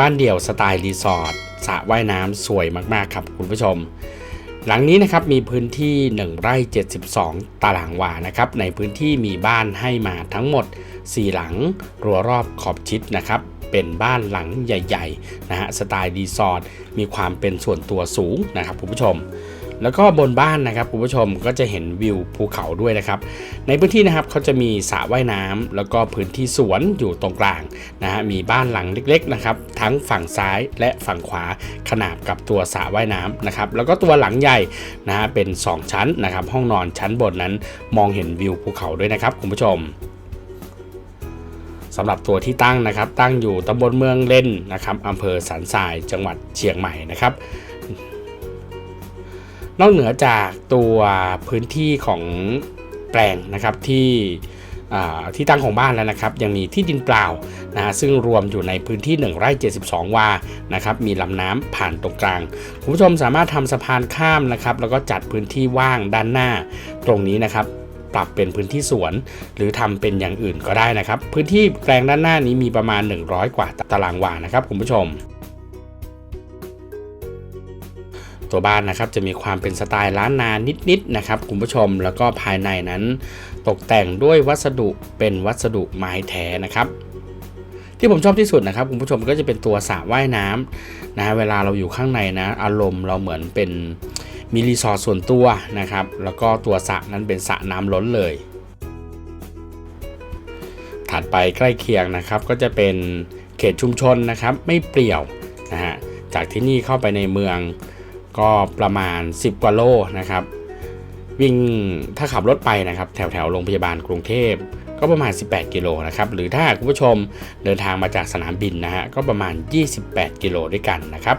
บ้านเดี่ยวสไตล์รีสอร์ทสระว่ายน้ำสวยมากๆครับคุณผู้ชม หลังนี้นะครับมีพื้นที่ 1 ไร่ 72 ตารางวานะครับ ในพื้นที่มีบ้านให้มาทั้งหมด 4 หลังรั้วรอบขอบชิดนะครับเป็นบ้านหลังใหญ่ๆนะฮะสไตล์รีสอร์ทมีความเป็นส่วนตัวสูงนะครับคุณผู้ชม แล้วก็บนบ้านนะครับคุณผู้ชมก็จะเห็นวิวภูเขาด้วยนะครับ ในพื้นที่นะครับเขาจะมีสระว่ายน้ำแล้วก็พื้นที่สวนอยู่ตรงกลางนะฮะมีบ้านหลังเล็กๆนะครับทั้งฝั่งซ้ายและฝั่งขวาขนาบกับตัวสระว่ายน้ำนะครับแล้วก็ตัวหลังใหญ่นะฮะเป็น 2 ชั้นนะครับห้องนอนชั้นบนนั้นมองเห็นวิวภูเขาด้วยนะครับคุณผู้ชมสำหรับตัวที่ตั้งนะครับตั้งอยู่ตำบลเมืองเล่นนะครับอำเภอสันทรายจังหวัดเชียงใหม่นะครับ นอกเหนือจากตัวพื้นที่ของแปลงนะครับที่ที่ตั้งของบ้านแล้วนะครับยังมีที่ดินเปล่านะซึ่งรวมอยู่ในพื้นที่1ไร่72 วานะครับมีลำน้ำผ่านตรงกลางคุณผู้ชมสามารถทำสะพานข้ามนะครับแล้วก็จัดพื้นที่ว่างด้านหน้าตรงนี้นะครับปรับเป็นพื้นที่สวน หรือทำเป็นอย่างอื่นก็ได้นะครับ พื้นที่แปลงด้านหน้านี้มีประมาณ 100 กว่าตารางวานะครับคุณผู้ชม ตัวบ้านนะครับจะมีความเป็นสไตล์ล้านนานิดๆนะครับคุณผู้ชมแล้วก็ภายในนั้นตกแต่งด้วยวัสดุเป็นวัสดุไม้แท้นะครับที่ผมชอบที่สุดนะครับคุณผู้ชมก็จะเป็นตัวสระว่ายน้ำนะเวลาเราอยู่ข้างในนะ อารมณ์เราเหมือนเป็นมีรีสอร์ทส่วนตัวนะครับ แล้วก็ตัวสระนั้นเป็นสระน้ำล้นเลย ถัดไปใกล้เคียงนะครับก็จะเป็นเขตชุมชนนะครับไม่เปรี่ยวนะฮะจากที่นี่เข้าไปในเมือง ก็ประมาณ 10 กว่าโลนะครับ วิ่งถ้าขับรถไปนะครับ แถวแถวโรงพยาบาลกรุงเทพก็ประมาณ 18 กิโลนะครับ หรือถ้าคุณผู้ชมเดินทางมาจากสนามบินนะฮะก็ประมาณ 28 กิโลด้วยกันนะครับ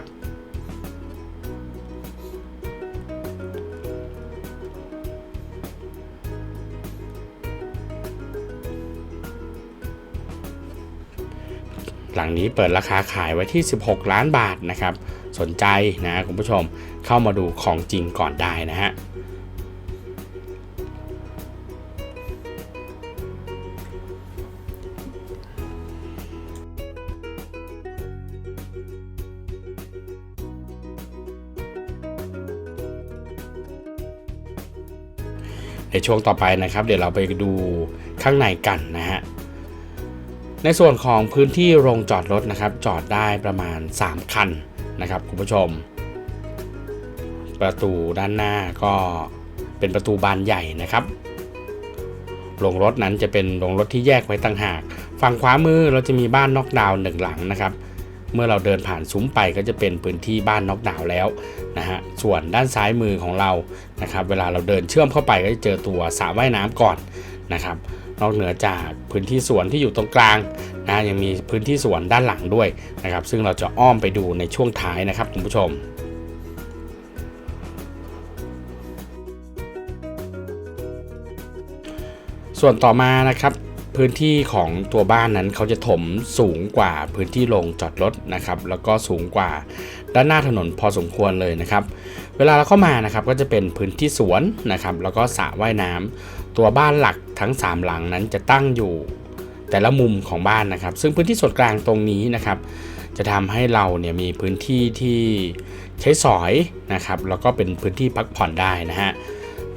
หลังนี้เปิดราคาขายไว้ที่ 16 ล้านบาทนะครับ สนใจนะคุณผู้ชม เข้ามาดูของจริงก่อนได้นะฮะในช่วงต่อไปนะครับ เดี๋ยวเราไปดูข้างในกันนะฮะในส่วนของพื้นที่โรงจอดรถนะครับ จอดได้ประมาณ 3 คันนะครับคุณผู้ชม ประตูด้านหน้าก็เป็นประตูบานใหญ่นะครับโรงรถนั้นจะเป็นโรงรถที่แยกไว้ต่างหาก ฝั่งขวามือเราจะมีบ้านน็อกดาวน์หนึ่งหลังนะครับ เมื่อเราเดินผ่านซุ้มไปก็จะเป็นพื้นที่บ้านน็อกดาวน์แล้วนะฮะ ส่วนด้านซ้ายมือของเรานะครับ เวลาเราเดินเชื่อมเข้าไปก็จะเจอตัวสระว่ายน้ำก่อนนะครับ นอกเหนือจากพื้นที่สวนที่อยู่ตรงกลางนะยังมีพื้นที่สวนด้านหลังด้วยนะครับ ซึ่งเราจะอ้อมไปดูในช่วงท้ายนะครับคุณผู้ชม ส่วนต่อมานะครับพื้นที่ของตัวบ้านนั้นเขาจะถมสูงกว่าพื้นที่โรงจอดรถนะครับ แล้วก็สูงกว่าด้านหน้าถนนพอสมควรเลยนะครับ เวลาเราเข้ามานะครับก็จะเป็นพื้นที่สวนนะครับ แล้วก็สระว่ายน้ำตัวบ้านหลักทั้ง 3 หลังนั้นจะตั้งอยู่แต่ละมุมของบ้านนะครับ ซึ่งพื้นที่ส่วนกลางตรงนี้นะครับ จะทำให้เราเนี่ยมีพื้นที่ที่ใช้สอยนะครับ แล้วก็เป็นพื้นที่พักผ่อนได้นะฮะ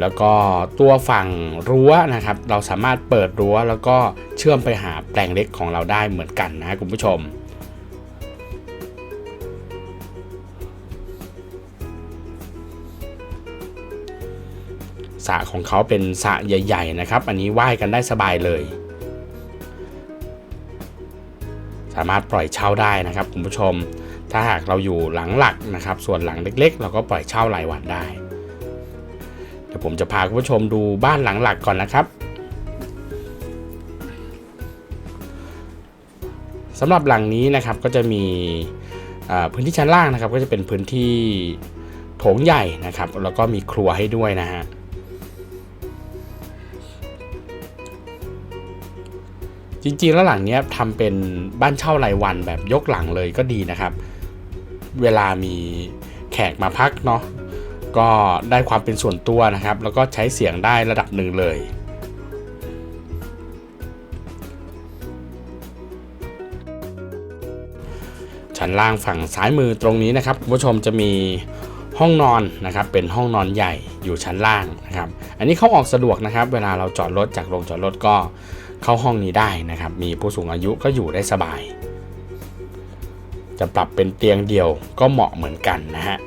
แล้วก็ตัวฝั่งรั้วนะครับ เราสามารถเปิดรั้วแล้วก็เชื่อมไปหาแปลงเล็กของเราได้เหมือนกันนะคุณผู้ชม สระของเขาเป็นสระใหญ่ ๆ นะครับ อันนี้ว่ายกันได้สบายเลย สามารถปล่อยเช่าได้นะครับคุณผู้ชม ถ้าหากเราอยู่หลังหลักนะครับ ส่วนหลังเล็ก ๆ เราก็ปล่อยเช่ารายวันได้ ดี๋ยวผมจะพาคุณผู้ชมดูบ้านหลังหลักก่อนนะครับสำหรับหลังนี้นะครับก็จะมีพื้นที่ชั้นล่างนะครับ ก็จะเป็นพื้นที่โถงใหญ่นะครับ แล้วก็มีครัวให้ด้วยนะฮะจริงๆแล้วหลังนี้ทำเป็นบ้านเช่ารายวันแบบยกหลังเลยก็ดีนะครับ เวลามีแขกมาพักเนาะ ก็ได้ความเป็นส่วนตัวนะครับ แล้วก็ใช้เสียงได้ระดับหนึ่งเลยชั้นล่างฝั่งซ้ายมือตรงนี้นะครับคุณผู้ชมจะมีห้องนอนนะครับ เป็นห้องนอนใหญ่อยู่ชั้นล่างนะครับ อันนี้เข้าออกสะดวกนะครับ เวลาเราจอดรถจากโรงจอดรถก็เข้าห้องนี้ได้นะครับ มีผู้สูงอายุก็อยู่ได้สบาย จะปรับเป็นเตียงเดียวก็เหมาะเหมือนกันนะฮะ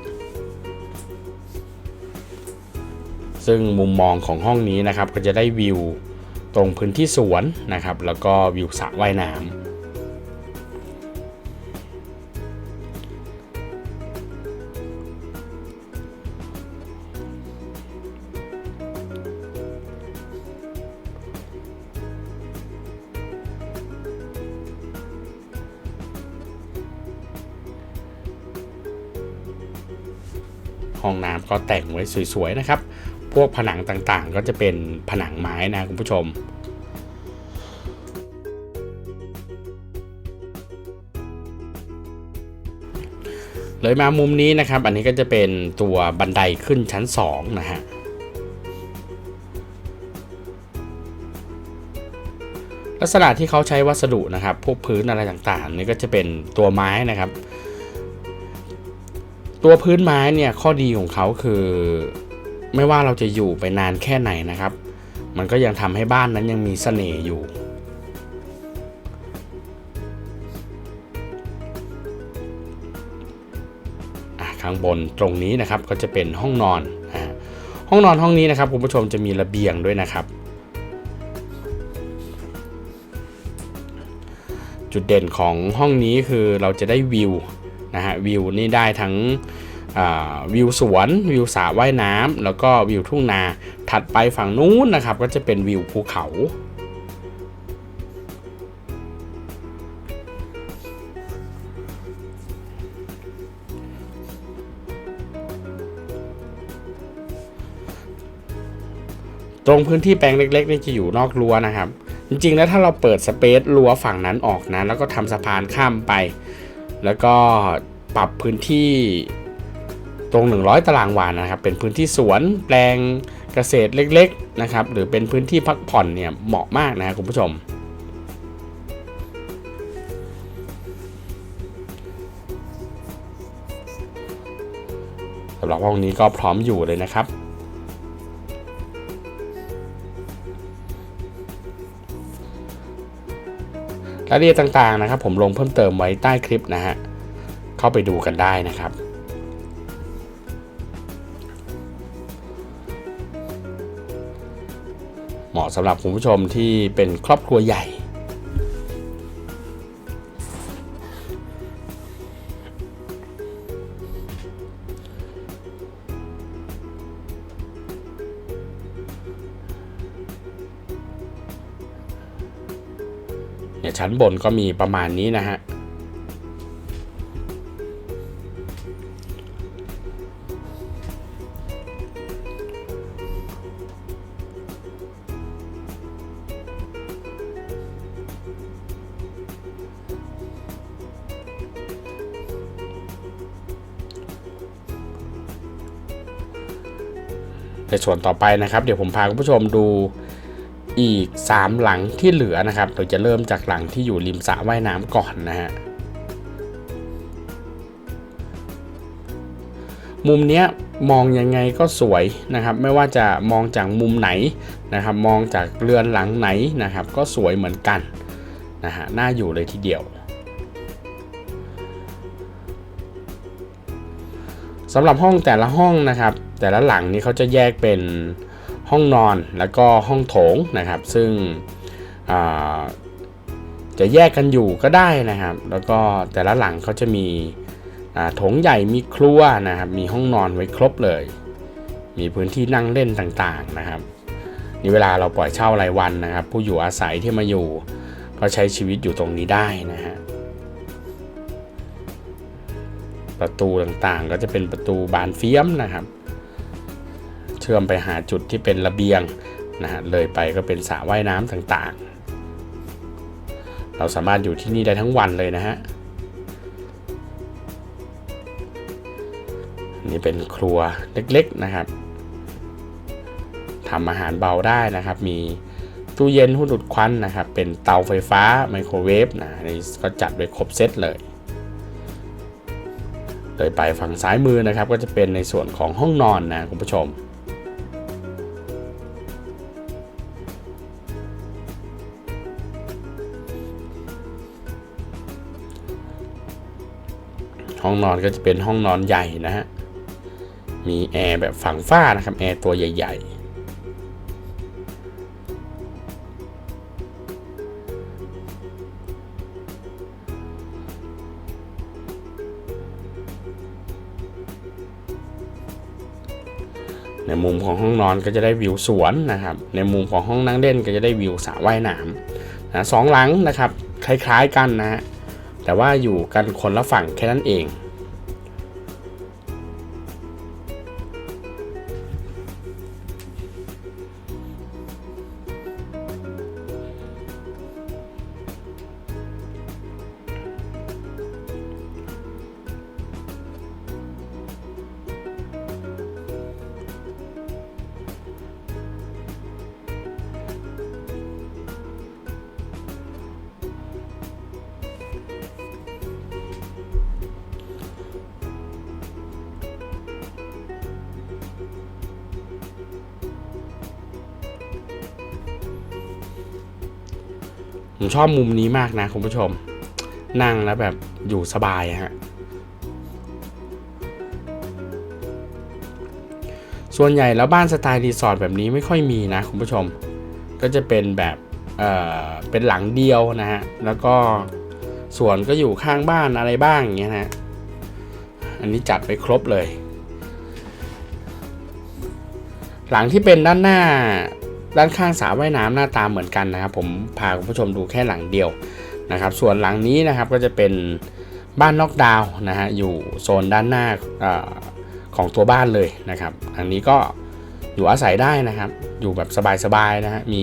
ซึ่งมุมมองของห้องนี้นะครับก็จะได้วิวตรงพื้นที่สวนนะครับ แล้วก็วิวสระว่ายน้ำห้องน้ำก็แต่งไว้สวยๆนะครับ พวกผนังต่างๆ ก็จะเป็นผนังไม้นะคุณผู้ชม เลยมามุมนี้นะครับ อันนี้ก็จะเป็นตัวบันไดขึ้นชั้น 2 นะฮะลักษณะที่เขาใช้วัสดุนะครับ พวกพื้นอะไรต่างๆ นี่ก็จะเป็นตัวไม้นะครับ ตัวพื้นไม้เนี่ยข้อดีของเขาคือ ไม่ว่าเราจะอยู่ไปนานแค่ไหนนะครับ มันก็ยังทำให้บ้านนั้นยังมีเสน่ห์อยู่อะข้างบนตรงนี้นะครับก็จะเป็นห้องนอนอห้องนอนห้องนี้นะครับคุณผู้ชมจะมีระเบียงด้วยนะครับ จุดเด่นของห้องนี้คือเราจะได้วิวนะฮะวิวนี่ได้ทั้ง วิวสวน วิวสระว่ายน้ำแล้วก็วิวทุ่งนา ถัดไปฝั่งนู้นนะครับ ก็จะเป็นวิวภูเขา ตรงพื้นที่แปลงเล็กๆนี่จะอยู่นอกรั้วนะครับ จริงๆแล้วถ้าเราเปิดสเปซรั้วฝั่งนั้นออกนะ แล้วก็ทำสะพานข้ามไป แล้วก็ปรับพื้นที่ ตรง 100 ตารางวานะครับเป็นพื้นที่สวนแปลงเกษตรเล็กๆนะครับหรือเป็นพื้นที่พักผ่อนเนี่ยเหมาะมากนะครับคุณผู้ชมสำหรับห้องนี้ก็พร้อมอยู่เลยนะครับ รายละเอียดต่างๆนะครับ ผมลงเพิ่มเติมไว้ใต้คลิปนะฮะ เข้าไปดูกันได้นะครับะสำหรับคุณผู้ชมที่เป็นครอบครัวใหญ่เนี่ยชั้นบนก็มีประมาณนี้นะฮะ ในส่วนต่อไปนะครับ เดี๋ยวผมพาคุณผู้ชมดูอีก 3 หลังที่เหลือนะครับ เราจะเริ่มจากหลังที่อยู่ริมสระว่ายน้ำก่อนนะฮะมุมเนี้ยมองยังไงก็สวยนะครับ ไม่ว่าจะมองจากมุมไหนนะครับ มองจากเรือนหลังไหนนะครับ ก็สวยเหมือนกันนะฮะน่าอยู่เลยทีเดียวสำหรับห้องแต่ละห้องนะครับ แต่ละหลังนี้เขาจะแยกเป็นห้องนอนแล้วก็ห้องโถงนะครับ ซึ่งจะแยกกันอยู่ก็ได้นะครับ แล้วก็แต่ละหลังเขาจะมีโถงใหญ่มีครัวนะครับ มีห้องนอนไว้ครบเลย มีพื้นที่นั่งเล่นต่างๆนะครับนี่เวลาเราปล่อยเช่ารายวันนะครับ ผู้อยู่อาศัยที่มาอยู่ ก็ใช้ชีวิตอยู่ตรงนี้ได้นะฮะประตูต่างๆก็จะเป็นประตูบานเฟี้ยมนะครับ ชื่อมไปหาจุดที่เป็นระเบียงนะฮะเลยไปก็เป็นสระว่ายน้ำต่างๆ เราสามารถอยู่ที่นี่ได้ทั้งวันเลยนะฮะนี่เป็นครัวเล็กๆนะครับทำอาหารเบาได้นะครับ มีตู้เย็นหุ่นดูดควันนะครับ เป็นเตาไฟฟ้าไมโครเวฟนะนนี่ก็จัดไว้ครบเซตเลยเลยไปฝั่งซ้ายมือนะครับ ก็จะเป็นในส่วนของห้องนอนนะคุณผู้ชม ห้องนอนก็จะเป็นห้องนอนใหญ่นะฮะ มีแอร์แบบฝั่งฝ้านะครับ แอร์ตัวใหญ่ ๆ ในมุมของห้องนอนก็จะได้วิวสวนนะครับ ในมุมของห้องนั่งเล่นก็จะได้วิวสระว่ายน้ำนะสองหลังนะครับ คล้ายๆกันนะฮะ แต่ว่าอยู่กันคนละฝั่งแค่นั้นเอง ผมชอบมุมนี้มากนะคุณผู้ชม นั่งแล้วแบบอยู่สบายอะฮะส่วนใหญ่แล้วบ้านสไตล์รีสอร์ทแบบนี้ไม่ค่อยมีนะคุณผู้ชม ก็จะเป็นแบบเอ่อเป็นหลังเดียวนะฮะแล้วก็สวนก็อยู่ข้างบ้านอะไรบ้างอย่างเงี้ยนะอันนี้จัดไปครบเลย หลังที่เป็นด้านหน้า ด้านข้างสระว่ายน้ำหน้าตาเหมือนกันนะครับผมพาคุณผู้ชมดูแค่หลังเดียวนะครับส่วนหลังนี้นะครับก็จะเป็นบ้านนอกดาวนะฮะอยู่โซนด้านหน้าออของตัวบ้านเลยนะครับหลังนี้ก็อยู่อาศัยได้นะครับ อยู่แบบสบายๆนะฮะมี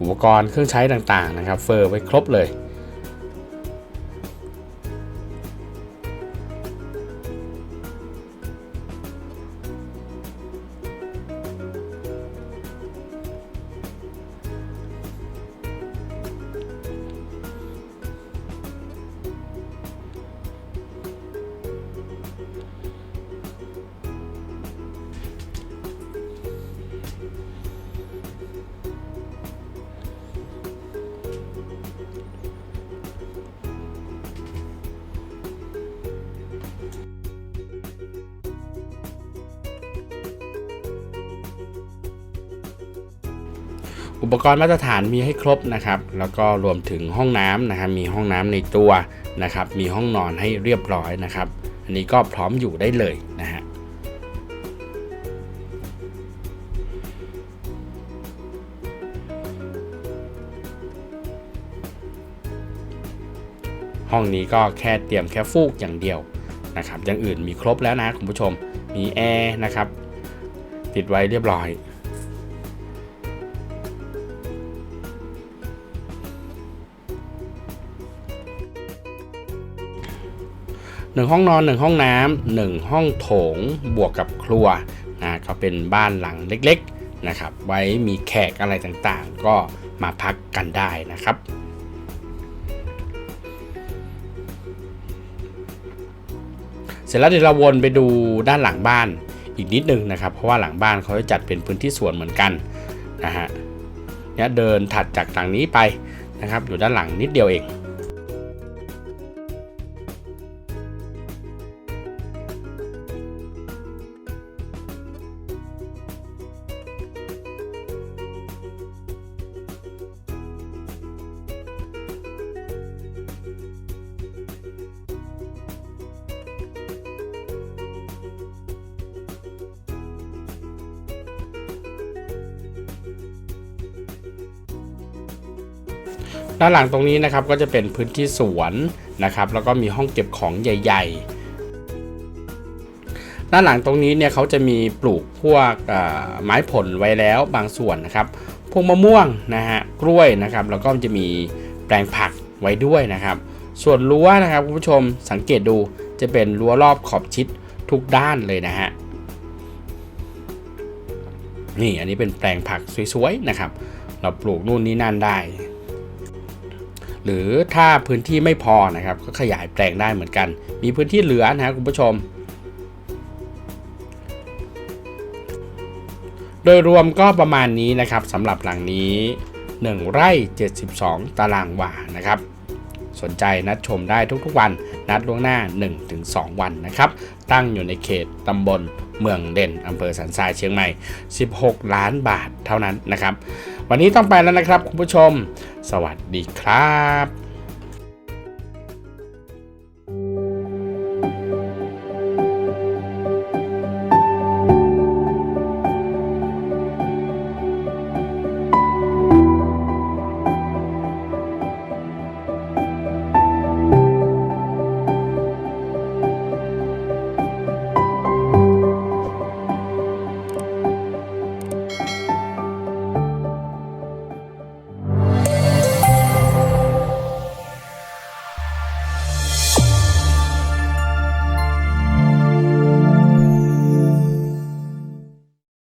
อุปกรณ์เครื่องใช้ต่างๆนะครับเฟอร์ไว้ครบเลย อุปกรณ์มาตรฐานมีให้ครบนะครับ แล้วก็รวมถึงห้องน้ำนะครับ มีห้องน้ำในตัวนะครับ มีห้องนอนให้เรียบร้อยนะครับ อันนี้ก็พร้อมอยู่ได้เลยนะฮะห้องนี้ก็แค่เตรียมแค่ฟูกอย่างเดียวนะครับอย่างอื่นมีครบแล้วนะคุณผู้ชม มีแอร์นะครับ ติดไว้เรียบร้อย หนึ่งห้องนอนหนึ่งห้องน้ำหนึ่งห้องโถงบวกกับครัวนะก็เป็นบ้านหลังเล็กๆนะครับไว้มีแขกอะไรต่างๆ ก็มาพักกันได้นะครับเสร็จแล้วเดี๋ยวเราวนไปดูด้านหลังบ้านอีกนิดนึงนะครับ เพราะว่าหลังบ้านเขาจะจัดเป็นพื้นที่สวนเหมือนกันนะฮะเนี่ยเดินถัดจากหลังนี้ไปนะครับ อยู่ด้านหลังนิดเดียวเอง ด้านหลังตรงนี้นะครับก็จะเป็นพื้นที่สวนนะครับ แล้วก็มีห้องเก็บของใหญ่ ๆ ด้านหลังตรงนี้เนี่ยเขาจะมีปลูกพวกไม้ผลไว้แล้วบางส่วนนะครับ พวกมะม่วงนะฮะกล้วยนะครับ แล้วก็จะมีแปลงผักไว้ด้วยนะครับ ส่วนรั้วนะครับคุณผู้ชมสังเกตดูจะเป็นรั้วรอบขอบชิดทุกด้านเลยนะฮะนี่อันนี้เป็นแปลงผักสวยๆนะครับ เราปลูกนู่นนี่นั่นได้ หรือถ้าพื้นที่ไม่พอนะครับ ก็ขยายแปลงได้เหมือนกัน มีพื้นที่เหลือนะครับคุณผู้ชม โดยรวมก็ประมาณนี้นะครับสำหรับหลังนี้ 1 ไร่ 72 ตารางวานะครับสนใจนัดชมได้ทุกๆวัน นัดล่วงหน้า 1-2 วันนะครับ ตั้งอยู่ในเขตตำบลเมืองเด่นอำเภอสันทรายเชียงใหม่ 16 ล้านบาทเท่านั้นนะครับ วันนี้ต้องไปแล้วนะครับคุณผู้ชม สวัสดีครับ